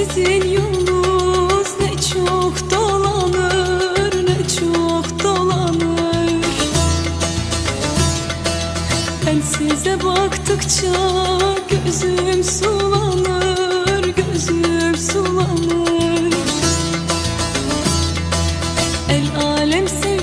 Sizin yolunuz ne çok dolanır ne çok dolanır. Ben size baktıkça gözüm sulanır gözüm sulanır. El alem sev